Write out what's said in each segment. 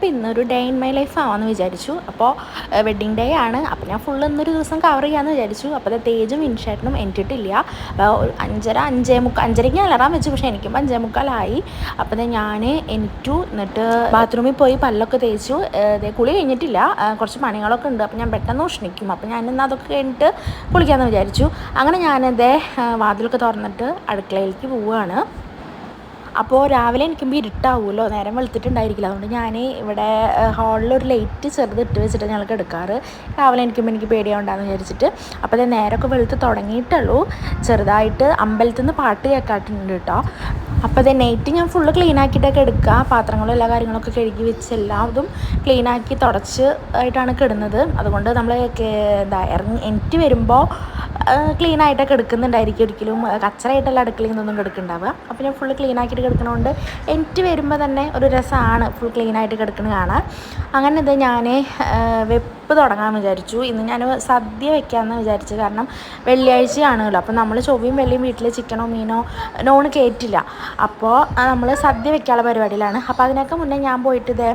അപ്പോൾ ഇന്നൊരു day in my life ആവാമെന്ന് വിചാരിച്ചു. അപ്പോൾ വെഡ്ഡിങ് ഡേ ആണ്. അപ്പോൾ ഞാൻ ഫുൾ ഇന്നൊരു ദിവസം കവർ ചെയ്യാമെന്ന് വിചാരിച്ചു. അപ്പോൾ തേജും ഇൻഷേട്ടനും എന്റിട്ടില്ല അപ്പോൾ അഞ്ചര അഞ്ചേ മുക്കാൽ അഞ്ചരയ്ക്ക് അലറാൻ വെച്ചു. പക്ഷേ എനിക്കും അഞ്ചേ മുക്കാലായി. അപ്പോൾ ഞാൻ എനിറ്റു എന്നിട്ട് ബാത്റൂമിൽ പോയി പല്ലൊക്കെ തേച്ചു. കുളി കഴിഞ്ഞിട്ടില്ല. കുറച്ച് പണികളൊക്കെ ഉണ്ട്. അപ്പോൾ ഞാൻ പെട്ടെന്ന് ഉഷ്ണിക്കും. അപ്പോൾ ഞാൻ ഇന്ന് അതൊക്കെ കഴിഞ്ഞിട്ട് കുളിക്കാമെന്ന് വിചാരിച്ചു. അങ്ങനെ ഞാനതേ വാതിലൊക്കെ തുറന്നിട്ട് അടുക്കളയിലേക്ക് പോവുകയാണ് അപ്പോൾ രാവിലെ എനിക്കുമ്പോൾ ഇരുട്ടാവുമല്ലോ നേരം വെളുത്തിട്ടുണ്ടായിരിക്കില്ല. അതുകൊണ്ട് ഞാൻ ഇവിടെ ഹാളിൽ ഒരു ലൈറ്റ് ചെറുത് ഇട്ട് വെച്ചിട്ട് ഞങ്ങൾക്ക് എടുക്കാറ്. രാവിലെ എനിക്കുമ്പോൾ എനിക്ക് പേടിയാവുണ്ടാന്ന് വിചാരിച്ചിട്ട്. അപ്പോൾ അത് നേരമൊക്കെ വെളുത്ത് തുടങ്ങിയിട്ടുള്ളൂ ചെറുതായിട്ട് അമ്പലത്തിൽ നിന്ന് പാട്ട് കേൾക്കാട്ടുണ്ട് കേട്ടോ അപ്പോൾ അതേ നൈറ്റ് ഞാൻ ഫുള്ള് ക്ലീൻ ആക്കിയിട്ടൊക്കെ എടുക്കുക പാത്രങ്ങളും എല്ലാ കാര്യങ്ങളൊക്കെ കഴുകി വെച്ച് എല്ലാതും ക്ലീൻ ആക്കി തുടച്ച് ആയിട്ടാണ് കിടുന്നത്. അതുകൊണ്ട് നമ്മൾ എന്താ ഇറങ്ങി എനിക്ക് വരുമ്പോൾ ക്ലീൻ ആയിട്ടൊക്കെ എടുക്കുന്നുണ്ടായിരിക്കും ഒരിക്കലും. കച്ചറായിട്ടല്ല അടുക്കളയിൽ നിന്നൊന്നും കിടക്കുന്നുണ്ടാവുക അപ്പോൾ ഞാൻ ഫുള്ള് ക്ലീൻ ആക്കിയിട്ട് കിടക്കണതുകൊണ്ട് എനിക്ക് വരുമ്പോൾ തന്നെ ഒരു രസമാണ് ഫുൾ ക്ലീൻ ആയിട്ട് കിടക്കുന്നത് കാണാൻ. അങ്ങനെ ഇത് ഞാൻ വെപ്പ് തുടങ്ങാൻ വിചാരിച്ചു. ഇന്ന് ഞാൻ സദ്യ വെക്കാമെന്ന് വിചാരിച്ചു. കാരണം വെള്ളിയാഴ്ചയാണല്ലോ അപ്പോൾ നമ്മൾ ചൊവ്വയും വെള്ളിയും വീട്ടിൽ ചിക്കനോ മീനോ നോൺ കയറ്റില്ല അപ്പോൾ നമ്മൾ സദ്യ വെക്കാനുള്ള പരിപാടിയിലാണ്. അപ്പോൾ അതിനൊക്കെ മുന്നേ ഞാൻ പോയിട്ട് ഇതേ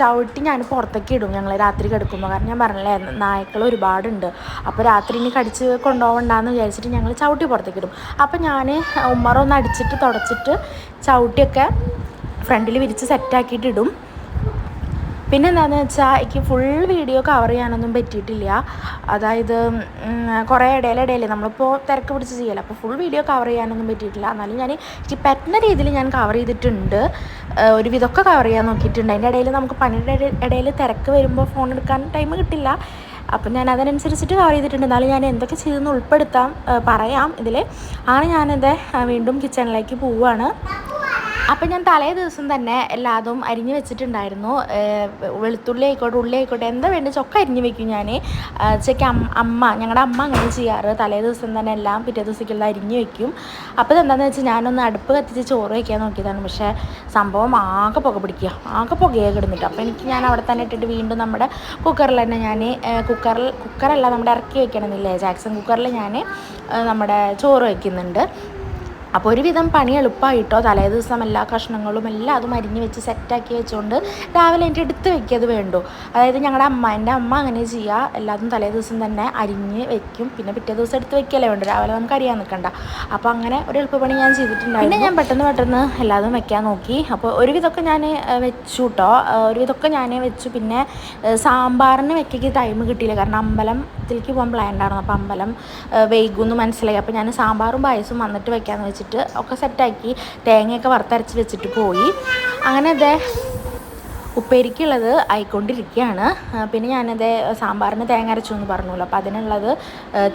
ചവിട്ടി ഞാൻ പുറത്തേക്ക് ഇടും. ഞങ്ങൾ രാത്രി കിടക്കുമ്പോൾ കാരണം ഞാൻ പറഞ്ഞില്ലേ നായ്ക്കൾ ഒരുപാടുണ്ട്. അപ്പോൾ രാത്രി ഇനി കടിച്ച് കൊണ്ടുപോകണ്ടെന്ന് വിചാരിച്ചിട്ട് ഞങ്ങൾ ചവിട്ടി പുറത്തേക്ക് ഇടും. അപ്പോൾ ഞാൻ ഉമ്മറൊന്ന് അടിച്ചിട്ട് തുടച്ചിട്ട് ചവിട്ടിയൊക്കെ ഫ്രണ്ടിൽ വിരിച്ച് സെറ്റാക്കിയിട്ട് ഇടും. പിന്നെ എന്താണെന്ന് വെച്ചാൽ എനിക്ക് ഫുൾ വീഡിയോ കവർ ചെയ്യാനൊന്നും പറ്റിയിട്ടില്ല. അതായത് കുറേ ഇടയിലിടയിൽ നമ്മളിപ്പോൾ തിരക്ക് പിടിച്ച് ചെയ്യല അപ്പോൾ ഫുൾ വീഡിയോ കവർ ചെയ്യാനൊന്നും പറ്റിയിട്ടില്ല. എന്നാലും ഞാൻ എനിക്ക് പറ്റുന്ന രീതിയിൽ ഞാൻ കവർ ചെയ്തിട്ടുണ്ട്. ഒരു വിധമൊക്കെ കവർ ചെയ്യാൻ നോക്കിയിട്ടുണ്ട്. അതിന്റെ ഇടയിൽ നമുക്ക് പണിയുടെ ഇടയിൽ തിരക്ക് വരുമ്പോൾ ഫോൺ എടുക്കാൻ ടൈം കിട്ടില്ല. അപ്പം ഞാൻ അതിനനുസരിച്ചിട്ട് കവർ ചെയ്തിട്ടുണ്ട്. എന്നാലും ഞാൻ എന്തൊക്കെ ചെയ്തെന്ന് ഉൾപ്പെടുത്താം പറയാം. ഇതിൽ ആണ് ഞാനത് വീണ്ടും കിച്ചണിലേക്ക് പോവുകയാണ് അപ്പം ഞാൻ തലേ ദിവസം തന്നെ എല്ലാതും അരിഞ്ഞ് വെച്ചിട്ടുണ്ടായിരുന്നു. വെളുത്തുള്ളി ആയിക്കോട്ടെ ഉള്ളി ആയിക്കോട്ടെ എന്താ വേണ്ടത് ചൊക്കെ അരിഞ്ഞ് വെക്കും ഞാൻ ഉച്ചയ്ക്ക് അമ്മ അമ്മ ഞങ്ങളുടെ അമ്മ അങ്ങനെ ചെയ്യാറ്. തലേ ദിവസം തന്നെ എല്ലാം പിറ്റേ ദിവസത്തേക്കുള്ള അരിഞ്ഞ് വെക്കും. അപ്പോൾ ഇതെന്താണെന്ന് വെച്ചാൽ ഞാനൊന്ന് അടുപ്പ് കത്തിച്ച് ചോറ് വയ്ക്കാൻ നോക്കിയതാണ്. പക്ഷേ സംഭവം ആകെ പുക പിടിക്കുക ആകെ പുകയെ കിടന്നിട്ട്. അപ്പോൾ എനിക്ക് ഞാൻ അവിടെ തന്നെ ഇട്ടിട്ട് വീണ്ടും നമ്മുടെ കുക്കറിൽ തന്നെ ഞാൻ കുക്കറിൽ കുക്കറല്ല നമ്മുടെ ഇറക്കി വെക്കണമെന്നില്ലേ ജാക്സൺ കുക്കറിൽ ഞാൻ നമ്മുടെ ചോറ് വയ്ക്കുന്നുണ്ട് അപ്പോൾ ഒരുവിധം പണി എളുപ്പമായിട്ടോ തലേ ദിവസം എല്ലാ കഷ്ണങ്ങളും എല്ലാം അതും അരിഞ്ഞ് വെച്ച് സെറ്റാക്കി വെച്ചുകൊണ്ട് രാവിലെ എന്റെ എടുത്ത് വെക്കിയത് വേണ്ടു. അതായത് ഞങ്ങളുടെ അമ്മ എന്റെ അമ്മ അങ്ങനെ ചെയ്യുക എല്ലാതും തലേ ദിവസം തന്നെ അരിഞ്ഞ് വെക്കും പിന്നെ പിറ്റേ ദിവസം എടുത്ത് വെക്കലേ വേണ്ടു. രാവിലെ നമുക്ക് അറിയാൻ നിൽക്കണ്ട അപ്പോൾ അങ്ങനെ ഒരു എളുപ്പപ്പണി ഞാൻ ചെയ്തിട്ടുണ്ടായിരുന്നു. പിന്നെ ഞാൻ പെട്ടെന്ന് പെട്ടെന്ന് എല്ലാതും വെക്കാൻ നോക്കി. അപ്പോൾ ഒരുവിധമൊക്കെ ഞാൻ വെച്ചു കേട്ടോ ഒരുവിധമൊക്കെ ഞാൻ വെച്ചു. പിന്നെ സാമ്പാറിന് വെക്കേക്ക് ടൈം കിട്ടിയില്ല. കാരണം അമ്പലത്തിലേക്ക് പോകാൻ പ്ലാൻ ഉണ്ടായിരുന്നു അപ്പോൾ അമ്പലം വൈകുമെന്ന് മനസ്സിലായി. അപ്പോൾ ഞാൻ സാമ്പാറും പായസവും വന്നിട്ട് വെക്കാമെന്ന് വെച്ചിട്ട് ഒക്കെ സെറ്റാക്കി തേങ്ങയൊക്കെ വറുത്തരച്ച് വെച്ചിട്ട് പോയി. അങ്ങനെ അതേ ഉപ്പേരിക്കുള്ളത് ആയിക്കൊണ്ടിരിക്കുകയാണ്. പിന്നെ ഞാനത് സാമ്പാറിന് തേങ്ങ അരച്ചു എന്ന് പറഞ്ഞല്ലോ. അപ്പോൾ അതിനുള്ളത്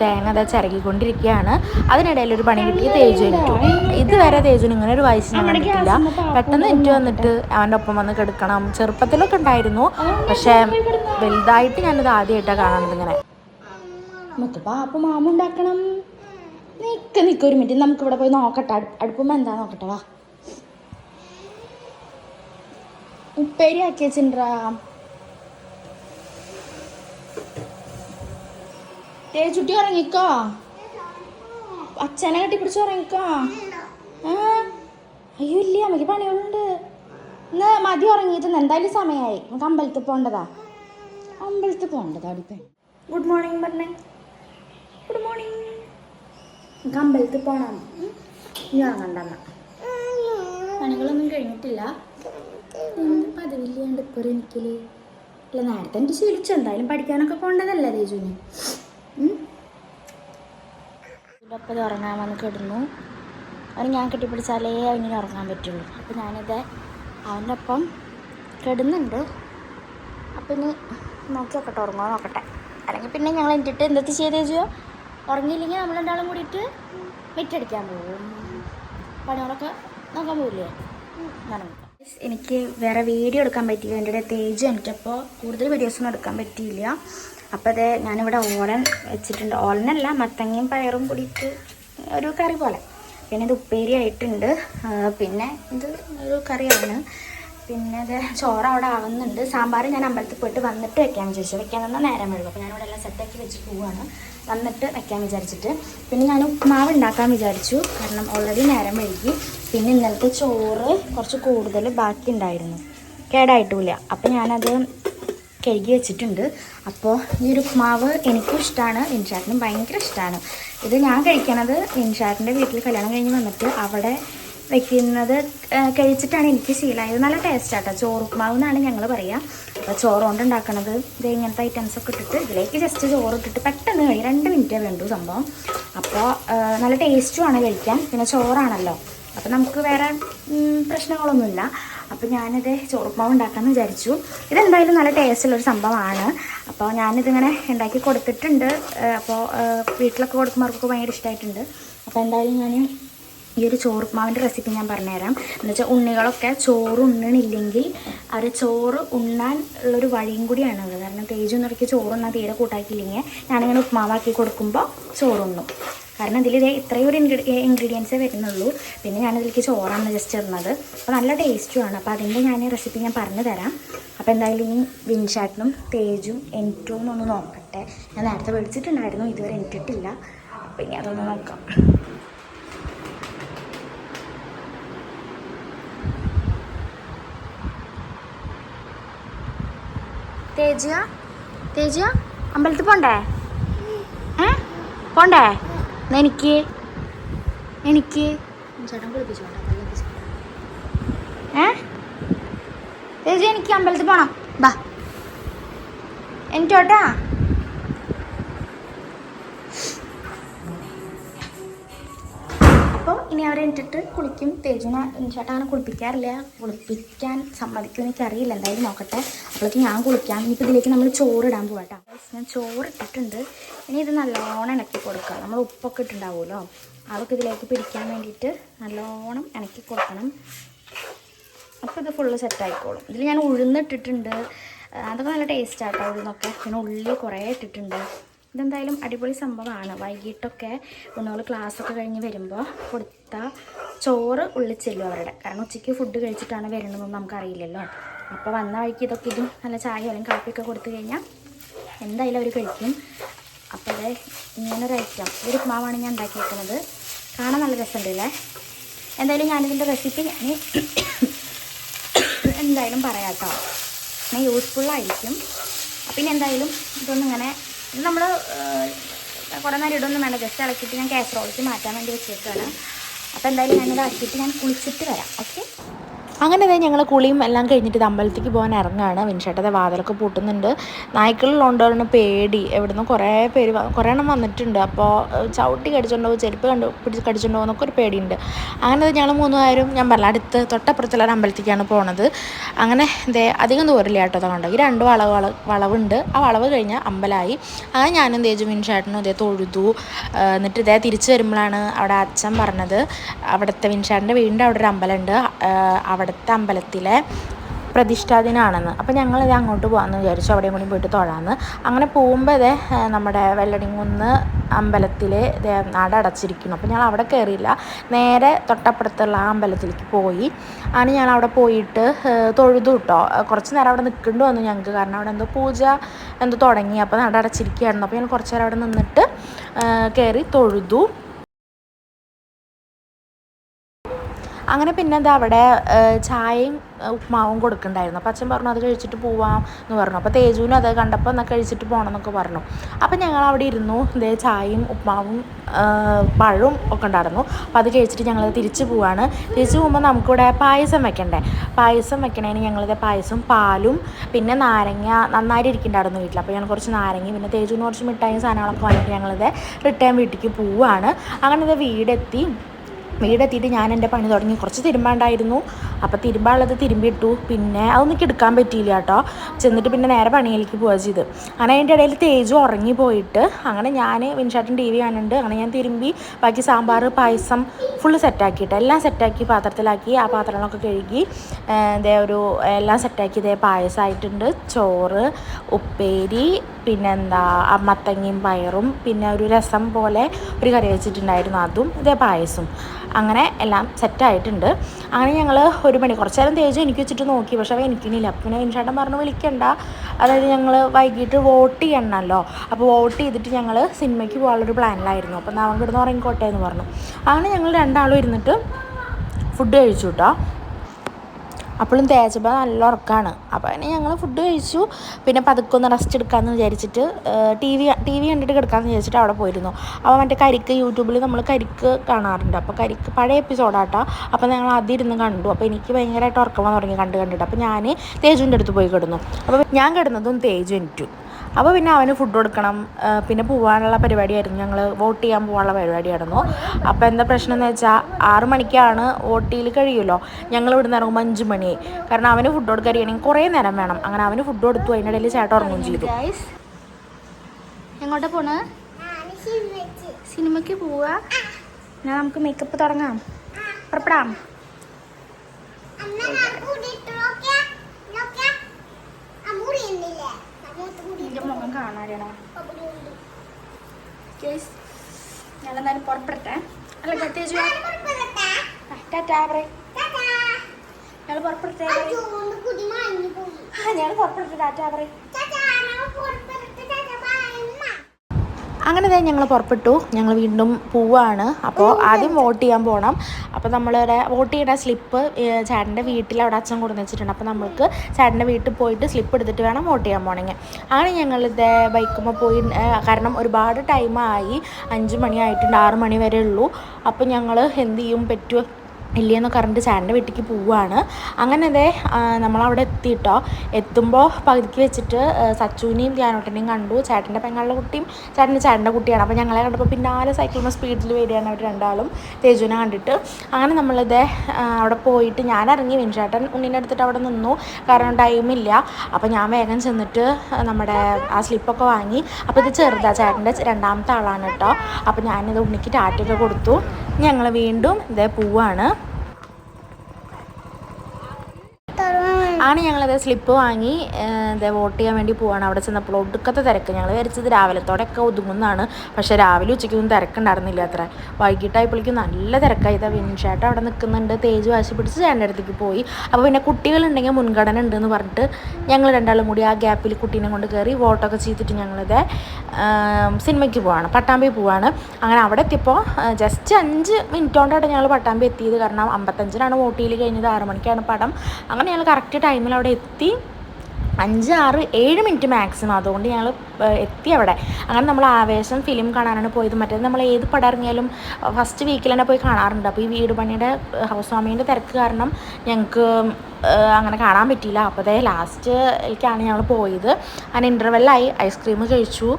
തേങ്ങ അത് ചിരകിക്കൊണ്ടിരിക്കുകയാണ്. അതിനിടയിൽ ഒരു പണി കിട്ടി തേജു ഇതുവരെ തേജുന് ഇങ്ങനെ ഒരു വയസ്സ് ഞാൻ കണ്ടിട്ടില്ല. പെട്ടെന്ന് എനിക്ക് വന്നിട്ട് അവന്റെ ഒപ്പം വന്ന് കിടക്കണം. ചെറുപ്പത്തിലൊക്കെ ഉണ്ടായിരുന്നു. പക്ഷേ വലുതായിട്ട് ഞാനത് ആദ്യമായിട്ടാണ് കാണുന്നത് ഇങ്ങനെ. മറ്റേ പാപ്പ മാമ നിക്ക് നിക്ക് ഒരു മിനിറ്റ് നമുക്ക് ഇവിടെ പോയി നോക്കട്ടെ. അടുപ്പുമ്പോൾ എന്താ നോക്കട്ടെ? വാ. ഉപ്പേരി ആക്കി തേ ചുട്ടി ഉറങ്ങിക്കോ? അച്ഛനെ കെട്ടിപ്പിടിച്ച് ഉറങ്ങിക്കോ? അയ്യോ ഇല്ല അമ്മയ്ക്ക് പണിയുണ്ട് ഇന്ന് മതി ഉറങ്ങിയിട്ട് എന്തായാലും സമയമായി നമുക്ക് അമ്പലത്തിൽ പോകേണ്ടതാ അമ്പലത്തിൽ പോകേണ്ടതാ അടിപ്പേ. ഗുഡ് മോർണിംഗ് പറഞ്ഞേ ഗുഡ് മോർണിംഗ് അമ്പലത്തിൽ പോകണം ഇനി ഉറങ്ങണ്ടെന്ന പണികളൊന്നും കഴിഞ്ഞിട്ടില്ല. പതിവില്ലാണ്ട് ഇപ്പോൾ എനിക്കിൽ. അല്ല നേരത്തെ എനിക്ക് ശീലിച്ചു. എന്തായാലും പഠിക്കാനൊക്കെ പോകേണ്ടതല്ലേ രേജുവിന്. ഇത് ഉറങ്ങാൻ വന്ന് കിടന്നു. അവന് ഞാൻ കെട്ടിപ്പിടിച്ചാലേ അവനിങ്ങനെ ഉറങ്ങാൻ പറ്റുള്ളൂ. അപ്പം ഞാനിത് അവന്റെ ഒപ്പം കിടന്നുണ്ട്. അപ്പം ഇനി നോക്കി നോക്കട്ടെ ഉറങ്ങോ നോക്കട്ടെ. അല്ലെങ്കിൽ പിന്നെ ഞങ്ങൾ എന്നിട്ട് എന്തൊക്കെ ചെയ്ത് വെച്ചോ ഉറങ്ങിയില്ലെങ്കിൽ നമ്മൾ രണ്ടാളും കൂടിയിട്ട് മിറ്റടിക്കാൻ പോകും. പണികളൊക്കെ നോക്കാൻ പോകില്ലേ എനിക്ക് വേറെ വീഡിയോ എടുക്കാൻ പറ്റിയില്ല. എന്റെ തേജ് എനിക്കപ്പോൾ കൂടുതൽ വീഡിയോസൊന്നും എടുക്കാൻ പറ്റിയില്ല. അപ്പോൾ അതെ ഞാനിവിടെ ഓലൻ വെച്ചിട്ടുണ്ട്. ഓലനല്ല മത്തങ്ങയും പയറും കൂടിയിട്ട് ഒരു കറി പോലെ. പിന്നെ ഇത് ഉപ്പേരി ആയിട്ടുണ്ട്. പിന്നെ ഇത് ഒരു കറിയാണ്. പിന്നെ അത് ചോറ് അവിടെ ആവുന്നുണ്ട്. സാമ്പാർ ഞാൻ അമ്പലത്തിൽ പോയിട്ട് വന്നിട്ട് വെക്കാൻ വിചാരിച്ചു. വെക്കാൻ തന്നാൽ നേരം വേണം അപ്പോൾ ഞാനിവിടെ എല്ലാം സെറ്റാക്കി വെച്ച് പോവുകയാണ് വന്നിട്ട് വെക്കാൻ വിചാരിച്ചിട്ട്. പിന്നെ ഞാൻ ഉപ്പുമാവ് ഉണ്ടാക്കാൻ വിചാരിച്ചു. കാരണം ഓൾറെഡി നേരം വൈകി. പിന്നെ ഇന്നലത്തെ ചോറ് കുറച്ച് കൂടുതൽ ബാക്കി ഉണ്ടായിരുന്നു. കേടായിട്ടുമില്ല അപ്പോൾ ഞാനത് കഴുകി വെച്ചിട്ടുണ്ട്. അപ്പോൾ ഈ ഒരു ഉപ്മാവ് എനിക്കും ഇഷ്ടമാണ് വിൻഷാട്ടിനും ഭയങ്കര ഇഷ്ടമാണ് ഇത് ഞാൻ കഴിക്കണത് വിൻഷാട്ടിന്റെ വീട്ടിൽ കല്യാണം കഴിഞ്ഞ് വന്നിട്ട് അവിടെ വെക്കുന്നത് കഴിച്ചിട്ടാണ് എനിക്ക് ശീലമായത് നല്ല ടേസ്റ്റാട്ടോ ഉപ്പ്മാവ് എന്നാണ് ഞങ്ങൾ പറയുക അപ്പോൾ ചോറ് കൊണ്ട് ഉണ്ടാക്കണത് ഇത് ഇങ്ങനത്തെ ഐറ്റംസ് ഒക്കെ ഇട്ടിട്ട് ഇതിലേക്ക് ജസ്റ്റ് ചോറ് ഇട്ടിട്ട് പെട്ടെന്ന് കഴിയും രണ്ട് മിനിറ്റേ വേണ്ടു സംഭവം. അപ്പോൾ നല്ല ടേസ്റ്റുമാണ് കഴിക്കാൻ. പിന്നെ ചോറാണല്ലോ. അപ്പോൾ നമുക്ക് വേറെ പ്രശ്നങ്ങളൊന്നുമില്ല. അപ്പോൾ ഞാനിത് ചോറുപ്മാവ് ഉണ്ടാക്കാമെന്ന് വിചാരിച്ചു. ഇതെന്തായാലും നല്ല ടേസ്റ്റുള്ളൊരു സംഭവമാണ്. അപ്പോൾ ഞാനിതിങ്ങനെ ഉണ്ടാക്കി കൊടുത്തിട്ടുണ്ട്. അപ്പോൾ വീട്ടിലൊക്കെ വീട്ടിലൊക്കെ കൊടുക്കുമ്പോഴൊക്കെ ഭയങ്കര ഇഷ്ടമായിട്ടുണ്ട് അപ്പോൾ എന്തായാലും ഞാൻ ഈ ഒരു ചോറുപ്മാവിന്റെ റെസിപ്പി ഞാൻ പറഞ്ഞുതരാം. എന്ന് വെച്ചാൽ ഉണ്ണികളൊക്കെ ചോറ് ഉണ്ണണില്ലെങ്കിൽ അവർ ചോറ് ഉണ്ണാൻ ഉള്ളൊരു വഴിയും കൂടിയാണ് അത് കാരണം തേജ് നിറയ്ക്ക് ചോറ് ഉണ്ണാൻ തീരെ കൂട്ടാക്കിയില്ലെങ്കിൽ ഞാനിങ്ങനെ ഉപ്മാവാക്കി കൊടുക്കുമ്പോൾ ചോറുണ്ണും കാരണം ഇതിൽ ഇതേ ഇത്രയും ഒരു ഇൻഗ്രീഡിയൻസേ വരുന്നുള്ളൂ. പിന്നെ ഞാനിതിലേക്ക് ചോറാണ് ജസ്റ്റ് ഇടുന്നത്. അപ്പോൾ നല്ല ടേസ്റ്റുമാണ് അപ്പോൾ അതിന്റെ ഞാൻ റെസിപ്പി ഞാൻ പറഞ്ഞു തരാം അപ്പോൾ എന്തായാലും ഇനി വിൻഷാട്ടിനും തേജും എനിറ്റും ഒന്ന് നോക്കട്ടെ. ഞാൻ നേരത്തെ വിളിച്ചിട്ടുണ്ടായിരുന്നു. ഇതുവരെ എനിക്കിട്ടില്ല. അപ്പോൾ ഇനി അതൊന്ന് നോക്കാം. തേജ തേജ അമ്പലത്തിൽ പോണ്ടേ? ഏ? പോണ്ടേ? എനിക്ക് എനിക്ക്? ചേട്ടൻ ഏ? തേജ എനിക്ക് അമ്പലത്തിൽ പോണം. ബാ. എനിക്കോട്ടാ അവരെ ഇട്ടിട്ട് കുളിക്കും. തേജുന ചേട്ടാ അങ്ങനെ കുളിപ്പിക്കാറില്ല. കുളിപ്പിക്കാൻ സമ്മതിക്കും എനിക്കറിയില്ല. എന്തായാലും നോക്കട്ടെ. അപ്പോഴേക്ക് ഞാൻ കുളിക്കാം. ഇനിയിപ്പോൾ ഇതിലേക്ക് നമ്മൾ ചോറ് ഇടാൻ പോകട്ടോ ഞാൻ ചോറ് ഇട്ടിട്ടുണ്ട് ഇനി ഇത് നല്ലോണം ഇണക്കി കൊടുക്കുക നമ്മൾ ഉപ്പൊക്കെ ഇട്ടുണ്ടാവുമല്ലോ. അതൊക്കെ ഇതിലേക്ക് പിടിക്കാൻ വേണ്ടിയിട്ട് നല്ലോണം ഇണക്കി കൊടുക്കണം. അപ്പോൾ ഇത് ഫുള്ള് സെറ്റ് ആയിക്കോളും. ഇതിൽ ഞാൻ ഉഴുന്നിട്ടിട്ടുണ്ട് അതൊക്കെ നല്ല ടേസ്റ്റ് ആട്ടോ ഉഴുന്നൊക്കെ. പിന്നെ ഉള്ളി കുറേ ഇട്ടിട്ടുണ്ട്. ഇതെന്തായാലും അടിപൊളി സംഭവമാണ്. വൈകിട്ടൊക്കെ കുഞ്ഞുങ്ങൾ ക്ലാസ്സൊക്കെ കഴിഞ്ഞ് വരുമ്പോൾ കൊടുത്ത ചോറ് ഉള്ളിൽ ചെല്ലും അവരുടെ. കാരണം ഉച്ചയ്ക്ക് ഫുഡ് കഴിച്ചിട്ടാണ് വരുന്നതെന്നൊന്നും നമുക്കറിയില്ലല്ലോ. അപ്പോൾ വന്ന വഴിക്ക് ഇതൊക്കെ ഇതും നല്ല ചായ അല്ലെങ്കിൽ കാപ്പിയൊക്കെ കൊടുത്തു കഴിഞ്ഞാൽ എന്തായാലും അവർ കഴിക്കും. അപ്പോൾ ഇങ്ങനൊരു ഐറ്റം ഒരു ഉപ്മാവാണ് ഞാൻ ഉണ്ടാക്കിയേക്കുന്നത്. കാണാൻ നല്ല രസമുണ്ടല്ലേ എന്തായാലും ഞാനിതിന്റെ റെസിപ്പി ഞാൻ എന്തായാലും പറയാം കേട്ടോ യൂസ്ഫുള്ളായിരിക്കും പിന്നെ എന്തായാലും ഇതൊന്നും ഇങ്ങനെ ഇത് നമ്മൾ കുറേ നേരം ഇടൊന്നും വേണ്ട. ജസ്റ്റ് ഇളക്കിയിട്ട് ഞാൻ കാസറോളിക്ക് മാറ്റാൻ വേണ്ടി വെച്ചിട്ടാണ് അപ്പോൾ എന്തായാലും ഞാനിത് ആക്കിയിട്ട് ഞാൻ കുളിച്ചിട്ട് വരാം. ഓക്കെ അങ്ങനെ തന്നെ ഞങ്ങൾ കുളിയും എല്ലാം കഴിഞ്ഞിട്ട് ഇത് അമ്പലത്തേക്ക് പോകാൻ ഇറങ്ങുകയാണ് വിൻഷേട്ടത്തെ വാതിലൊക്കെ പൂട്ടുന്നുണ്ട്. നായ്ക്കളിലുണ്ടോന്ന് പേടി. എവിടുന്ന് കുറേ പേര് കുറേ എണ്ണം വന്നിട്ടുണ്ട്. അപ്പോൾ ചവിട്ടി കടിച്ചുണ്ടോ ചെരുപ്പ് കണ്ടു പിടിച്ച് കടിച്ചുണ്ടോ എന്നൊക്കെ ഒരു പേടിയുണ്ട്. അങ്ങനെ ഞങ്ങൾ മൂന്നുപേരും ഞാൻ പറഞ്ഞ അടുത്ത് തൊട്ടപ്പുറത്തുള്ള ഒരു അമ്പലത്തേക്കാണ് പോണത്. അങ്ങനെ ഇതേ അധികം ദൂരമില്ല കേട്ടോ അതുകൊണ്ട് ഈ രണ്ട് വളവ് വളവുണ്ട്. ആ വളവ് കഴിഞ്ഞാൽ അമ്പലമായി അങ്ങനെ ഞാനും തേജു വിൻഷേട്ടനും ഇതേ തൊഴുതു. എന്നിട്ട് ഇതേ തിരിച്ചു വരുമ്പോഴാണ് അവിടെ അച്ഛൻ പറഞ്ഞത്. അവിടുത്തെ വിൻഷേട്ടന്റെ വീടിന്റെ അവിടെ ഒരു അമ്പലമുണ്ട്. ഏഹ്, അവിടുത്തെ അമ്പലത്തിലെ പ്രതിഷ്ഠാദിനാണെന്ന് അപ്പം അപ്പോൾ ഞങ്ങൾ അങ്ങോട്ട് പോകാമെന്ന് വിചാരിച്ചു. അവിടെയും കൂടി പോയിട്ട് തൊഴാമെന്ന്. അങ്ങനെ പോകുമ്പോൾ ഇതേ നമ്മുടെ വെള്ളടിങ്ങുന്ന് അമ്പലത്തിൽ നട അടച്ചിരിക്കുന്നു. അപ്പോൾ ഞങ്ങൾ അവിടെ കയറിയില്ല നേരെ തൊട്ടപ്പുറത്തുള്ള ആ അമ്പലത്തിലേക്ക് പോയി. ആണ് ഞാൻ അവിടെ പോയിട്ട് തൊഴുതു കേട്ടോ കുറച്ച് നേരം അവിടെ നിൽക്കേണ്ടി വന്നു ഞങ്ങൾക്ക്. കാരണം അവിടെ എന്തോ പൂജ എന്തോ തുടങ്ങി. അപ്പോൾ നട അടച്ചിരിക്കുകയായിരുന്നു. അപ്പോൾ ഞാൻ കുറച്ച് നേരം അവിടെ നിന്നിട്ട് കയറി തൊഴുതു. അങ്ങനെ പിന്നെ എന്താ അവിടെ ചായയും ഉപ്മാവും കൊടുക്കണ്ടായിരുന്നു. അപ്പം അച്ഛൻ പറഞ്ഞു അത് കഴിച്ചിട്ട് പോവാം എന്ന് പറഞ്ഞു. അപ്പോൾ തേജുവിനും അത് കണ്ടപ്പോൾ എന്നാൽ കഴിച്ചിട്ട് പോകണം എന്നൊക്കെ പറഞ്ഞു. അപ്പം ഞങ്ങൾ അവിടെ ഇരുന്നു. ഇതേ ചായയും ഉപ്മാവും പഴവും ഒക്കെ ഉണ്ടായിരുന്നു. അപ്പോൾ അത് കഴിച്ചിട്ട് ഞങ്ങൾ തിരിച്ചു പോവാണ്. തിരിച്ചു പോകുമ്പോൾ നമുക്കിവിടെ പായസം വെക്കണ്ടേ? പായസം വെക്കണേന് ഞങ്ങളിത് പായസം പാലും പിന്നെ നാരങ്ങ നന്നായിട്ട് ഇരിക്കുന്നുണ്ടായിരുന്നു വീട്ടിൽ അപ്പോൾ ഞങ്ങൾ കുറച്ച് നാരങ്ങയും പിന്നെ തേജുവിന് കുറച്ച് മിഠായും സാധനങ്ങളൊക്കെ വാങ്ങിയിട്ട് ഞങ്ങളിത് റിട്ടേൺ വീട്ടിലേക്ക് പോവുകയാണ് അങ്ങനെ ഇത് വീടെത്തി. വീടെത്തിയിട്ട് ഞാൻ എന്റെ പണി തുടങ്ങി കുറച്ച് തിരുമ്പാണ്ടായിരുന്നു. അപ്പോൾ തിരുമ്പാളത് തിരുമ്പിട്ടു പിന്നെ അതൊന്നും എടുക്കാൻ പറ്റിയില്ല കേട്ടോ. ചെന്നിട്ട് പിന്നെ നേരെ പണിയിലേക്ക് പോവുക ചെയ്ത്. അങ്ങനെ അതിന്റെ ഇടയിൽ തേജു ഉറങ്ങി പോയിട്ട് അങ്ങനെ ഞാൻ വിൻഷാട്ടൻ ടി വി കാണുന്നുണ്ട്. അങ്ങനെ ഞാൻ തിരുമ്പി ബാക്കി സാമ്പാർ പായസം ഫുള്ള് സെറ്റാക്കിയിട്ട് എല്ലാം സെറ്റാക്കി പാത്രത്തിലാക്കി ആ പാത്രങ്ങളൊക്കെ കഴുകി ഇതേ ഒരു എല്ലാം സെറ്റാക്കി ഇതേ പായസമായിട്ടുണ്ട് ചോറ് ഉപ്പേരി പിന്നെന്താ മത്തങ്ങയും പയറും പിന്നെ ഒരു രസം പോലെ ഒരു കറി വെച്ചിട്ടുണ്ടായിരുന്നു. അതും ഇതേ പായസം. അങ്ങനെ എല്ലാം സെറ്റായിട്ടുണ്ട് അങ്ങനെ ഞങ്ങൾ ഒരു മണി കുറച്ച് നേരം തേജ് എനിക്ക് വെച്ചിട്ട് നോക്കി. പക്ഷെ അവ എനിക്കിനില്ല. അപ്പം പിന്നെ ഇൻഷാട്ടൻ പറഞ്ഞു വിളിക്കണ്ട. അതായത് ഞങ്ങൾ വൈകിട്ട് വോട്ട് ചെയ്യണമല്ലോ അപ്പോൾ വോട്ട് ചെയ്തിട്ട് ഞങ്ങൾ സിനിമയ്ക്ക് പോകാനുള്ളൊരു പ്ലാനിലായിരുന്നു. അപ്പം നാവൻ കിടന്ന് ഉറങ്ങിക്കോട്ടെ എന്ന് പറഞ്ഞു. അങ്ങനെ ഞങ്ങൾ രണ്ടാളും ഇരുന്നിട്ട് ഫുഡ് കഴിച്ചു കേട്ടോ അപ്പോഴും തേച്ചപ്പോൾ നല്ല ഉറക്കമാണ് അപ്പോൾ അതിന് ഞങ്ങൾ ഫുഡ് കഴിച്ചു. പിന്നെ പതുക്കെ ഒന്ന് റെസ്റ്റ് എടുക്കാമെന്ന് വിചാരിച്ചിട്ട് ടി വി ടി വി കണ്ടിട്ട് കിടക്കാമെന്ന് വിചാരിച്ചിട്ട് അവിടെ പോയിരുന്നു. അപ്പോൾ മറ്റേ കരിക്ക് യൂട്യൂബിൽ നമ്മൾ കരിക്ക് കാണാറുണ്ട്. അപ്പോൾ കരിക്ക് പഴയ എപ്പിസോഡാട്ടോ അപ്പോൾ ഞങ്ങൾ ഇരുന്ന് കണ്ടു. അപ്പോൾ എനിക്ക് ഭയങ്കരമായിട്ട് ഉറക്കം വന്ന് തുടങ്ങി കണ്ട് കണ്ടിട്ട്. അപ്പോൾ ഞാൻ തേജുവിന്റെ അടുത്ത് പോയി കിടന്നു. അപ്പോൾ ഞാൻ കിടന്നതും തേജു എനിറ്റു. അപ്പോൾ പിന്നെ അവന് ഫുഡ് കൊടുക്കണം. പിന്നെ പോകാനുള്ള പരിപാടിയായിരുന്നു. ഞങ്ങൾ വോട്ട് ചെയ്യാൻ പോകാനുള്ള പരിപാടിയായിരുന്നു. അപ്പോൾ എന്താ പ്രശ്നം എന്ന് വെച്ചാൽ ആറ് മണിക്കാണ് വോട്ടിയിൽ ചെയ്യൽ കഴിയുമല്ലോ. ഞങ്ങൾ ഇവിടുന്ന് ഇറങ്ങുമ്പോൾ അഞ്ച് മണിയായി കാരണം അവന് ഫുഡ് കൊടുക്കറിയണമെങ്കിൽ കുറേ നേരം വേണം. അങ്ങനെ അവന് ഫുഡ് കൊടുത്തു. അതിന്റെ ഇടയിൽ ചേട്ടൻ ഉറങ്ങുകയും ചെയ്തു. എങ്ങോട്ടാ പോണ്? സിനിമയ്ക്ക് പോവാ? എന്നാൽ നമുക്ക് മേക്കപ്പ് തുടങ്ങാം. പുറപ്പെടാം. നിന്റെ മുഖം കാണാനാണോ ഞാനെന്തായാലും പുറപ്പെടട്ടെ. അല്ല കത്തേജു ടാറ്റാ പറയും. ഞങ്ങൾ പുറപ്പെടുത്തേ ഞങ്ങൾ പുറപ്പെടട്ടെ ടാറ്റാ പറയും. അങ്ങനെ തന്നെ ഞങ്ങൾ പുറപ്പെട്ടു. ഞങ്ങൾ വീണ്ടും പോവാണ്. അപ്പോൾ ആദ്യം വോട്ട് ചെയ്യാൻ പോകണം അപ്പോൾ നമ്മളിവിടെ വോട്ട് ചെയ്യുന്ന സ്ലിപ്പ് ചേട്ടന്റെ വീട്ടിൽ അവിടെ അച്ഛൻ കൊടുന്ന് വെച്ചിട്ടുണ്ട്. അപ്പോൾ നമുക്ക് ചേട്ടന്റെ വീട്ടിൽ പോയിട്ട് സ്ലിപ്പ് എടുത്തിട്ട് വേണം വോട്ട് ചെയ്യാൻ പോകണമെങ്കിൽ അങ്ങനെ ഞങ്ങളിത് ബൈക്കുമ്പോൾ പോയി കാരണം ഒരുപാട് ടൈമായി അഞ്ച് മണി ആയിട്ടുണ്ട് ആറ് മണി വരെ ഉള്ളൂ. അപ്പോൾ ഞങ്ങൾ എന്ത് ചെയ്യും? പറ്റുമോ ഇല്ലയെന്നൊക്കെ കറണ്ട് ചേട്ടന്റെ വീട്ടിലേക്ക് പോവുകയാണ് അങ്ങനെ അതെ നമ്മളവിടെ എത്തിയിട്ടോ എത്തുമ്പോൾ പകുതിക്ക് വെച്ചിട്ട് സച്ചുവിനെയും ധ്യാനോട്ടനെയും കണ്ടു. ചേട്ടന്റെ പെങ്ങളുടെ കുട്ടിയും ചേട്ടന്റെ ചേട്ടന്റെ കുട്ടിയാണ്. അപ്പോൾ ഞങ്ങളെ കണ്ടപ്പോൾ പിന്നാലെ സൈക്കിളിന് സ്പീഡിൽ വരികയാണ് അവർ രണ്ടാളും തേജുവിനെ കണ്ടിട്ട്. അങ്ങനെ നമ്മളിതേ അവിടെ പോയിട്ട് ഞാൻ ഇറങ്ങി വിൻചേട്ടൻ ഉണ്ണിനെ എടുത്തിട്ട് അവിടെ നിന്നു. കാരണം ടൈമില്ല അപ്പോൾ ഞാൻ വേഗം ചെന്നിട്ട് നമ്മുടെ ആ സ്ലിപ്പൊക്കെ വാങ്ങി. അപ്പോൾ ഇത് ചെറുതാണ് ചേട്ടന്റെ രണ്ടാമത്തെ ആളാണ് കേട്ടോ. അപ്പോൾ ഞാനിത് ഉണ്ണിക്ക് ടാറ്റയൊക്കെ കൊടുത്തു. ഞങ്ങൾ വീണ്ടും ഇതേ പോവാണ്. ആണ് ഞങ്ങളത് സ്ലിപ്പ് വാങ്ങി ഇതേ വോട്ട് ചെയ്യാൻ വേണ്ടി പോവാണ്. അവിടെ ചെന്നപ്പോൾ ഒടുക്കത്തെ തിരക്ക്. ഞങ്ങൾ വിചാരിച്ചത് രാവിലത്തോടെയൊക്കെ ഒതുങ്ങുന്നതാണ്. പക്ഷേ രാവിലെ ഉച്ചയ്ക്കൊന്നും തിരക്കുണ്ടായിരുന്നില്ല അത്ര. വൈകിട്ടായപ്പോഴേക്കും നല്ല തിരക്കായി. വിൻഷാട്ട് അവിടെ നിൽക്കുന്നുണ്ട്. തേജ് വാശി പിടിച്ച് ചേട്ടന്റെ അടുത്തേക്ക് പോയി. അപ്പോൾ പിന്നെ കുട്ടികളുണ്ടെങ്കിൽ മുൻഗണന ഉണ്ടെന്ന് പറഞ്ഞിട്ട് ഞങ്ങൾ രണ്ടാളും കൂടി ആ ഗ്യാപ്പിൽ കുട്ടീനെ കൊണ്ട് കയറി വോട്ടൊക്കെ ചെയ്തിട്ട് ഞങ്ങളിത് സിനിമയ്ക്ക് പോവാണ്. പട്ടാമ്പി പോവാണ്. അങ്ങനെ അവിടെ എത്തിയപ്പോൾ ജസ്റ്റ് അഞ്ച് മിനിറ്റ് ഞങ്ങൾ പട്ടാമ്പി എത്തിയത്. കാരണം അമ്പത്തഞ്ചിനാണ് വോട്ട് ചെയ്യൽ കഴിഞ്ഞത്. ആറ് മണിക്കാണ് പടം. അങ്ങനെ ഞങ്ങൾ കറക്റ്റ് ടൈമിൽ അവിടെ എത്തി. അഞ്ച് ആറ് ഏഴ് മിനിറ്റ് മാക്സിമം. അതുകൊണ്ട് ഞങ്ങൾ എത്തി അവിടെ. അങ്ങനെ നമ്മൾ ആവേശം ഫിലിം കാണാനാണ് പോയത്. മറ്റേത് നമ്മൾ ഏത് പടം ഇറങ്ങിയാലും ഫസ്റ്റ് വീക്കിൽ തന്നെ പോയി കാണാറുണ്ട്. അപ്പോൾ ഈ വീട് പണിയുടെ ഹൗസ് വാമിന്റെ തിരക്ക് കാരണം ഞങ്ങൾക്ക് അങ്ങനെ കാണാൻ പറ്റിയില്ല. അപ്പോൾ അതേ ലാസ്റ്റിലേക്കാണ് ഞങ്ങൾ പോയത്. അങ്ങനെ ഇന്റർവെല്ലായി ഐസ്ക്രീം കഴിച്ചു.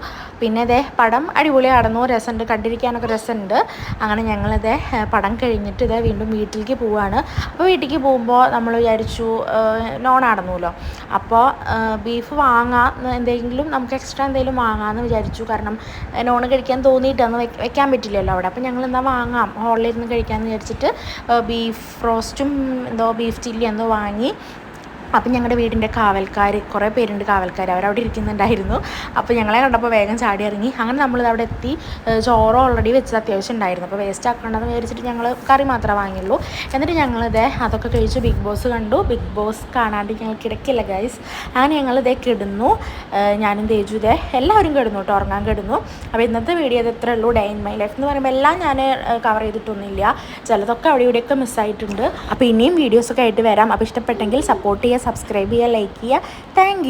പിന്നെ ഇതേ പടം അടിപൊളിയായിരുന്നു രസമുണ്ട്. കണ്ടിരിക്കാനൊക്കെ രസമുണ്ട്. അങ്ങനെ ഞങ്ങളിതേ പടം കഴിഞ്ഞിട്ട് ഇതേ വീണ്ടും വീട്ടിലേക്ക് പോവാണ്. അപ്പോൾ വീട്ടിലേക്ക് പോകുമ്പോൾ നമ്മൾ വിചാരിച്ചു നോൺ ആടുന്നുല്ലോ അപ്പോൾ ബീഫ് വാങ്ങാം എന്തെങ്കിലും നമുക്ക് എക്സ്ട്രാ എന്തെങ്കിലും വാങ്ങാമെന്ന് വിചാരിച്ചു. കാരണം നോൺ കഴിക്കാൻ തോന്നിയിട്ടൊന്നും വെക്ക- വെക്കാൻ പറ്റില്ലല്ലോ അവിടെ. അപ്പോൾ ഞങ്ങൾ എന്താ വാങ്ങാം. ഹോളിലിരുന്ന് കഴിക്കാമെന്ന് വിചാരിച്ചിട്ട് ബീഫ് റോസ്റ്റും എന്തോ ബീഫ് ചില്ലി എന്തോ വാങ്ങി. അപ്പം ഞങ്ങളുടെ വീടിന്റെ കാവൽക്കാർ കുറേ പേരുണ്ട് കാവൽക്കാർ അവരവിടെ ഇരിക്കുന്നുണ്ടായിരുന്നു. അപ്പോൾ ഞങ്ങളെ കണ്ടപ്പോൾ വേഗം ചാടി ഇറങ്ങി. അങ്ങനെ നമ്മൾ അവിടെ എത്തി. ചോറ് ഓൾറെഡി വെച്ചത് അത്യാവശ്യം ഉണ്ടായിരുന്നു. അപ്പോൾ വേസ്റ്റ് ആക്കണമെന്ന് വിചാരിച്ചിട്ട് ഞങ്ങൾ കറി മാത്രമേ വാങ്ങിയുള്ളൂ. എന്നിട്ട് ഞങ്ങളിത് അതൊക്കെ കഴിച്ച്. ബിഗ് ബോസ് കണ്ടു. ബിഗ് ബോസ് കാണാണ്ട് ഞങ്ങൾ കിടക്കില്ല ഗൈസ് അങ്ങനെ ഞങ്ങളിതേ കിടന്നു. ഞാനും തേജു ഇതേ എല്ലാവരും കിടന്നു കേട്ടോ ഉറങ്ങാൻ കിടന്നു. അപ്പോൾ ഇന്നത്തെ വീഡിയോ ഇത് എത്ര ഉള്ളൂ. ഡേ ഇൻ മൈ ലൈഫ് എന്ന് പറയുമ്പോൾ എല്ലാം ഞാൻ കവർ ചെയ്തിട്ടൊന്നുമില്ല. ചിലതൊക്കെ അവിടെ ഇവിടെയൊക്കെ മിസ്സായിട്ടുണ്ട് അപ്പോൾ ഇനിയും വീഡിയോസൊക്കെ ആയിട്ട് വരാം. അപ്പോൾ ഇഷ്ടപ്പെട്ടെങ്കിൽ സപ്പോർട്ട് ചെയ്യുക സബ്സ്ക്രൈബ് ചെയ്യുക ലൈക്ക് ചെയ്യുക. താങ്ക്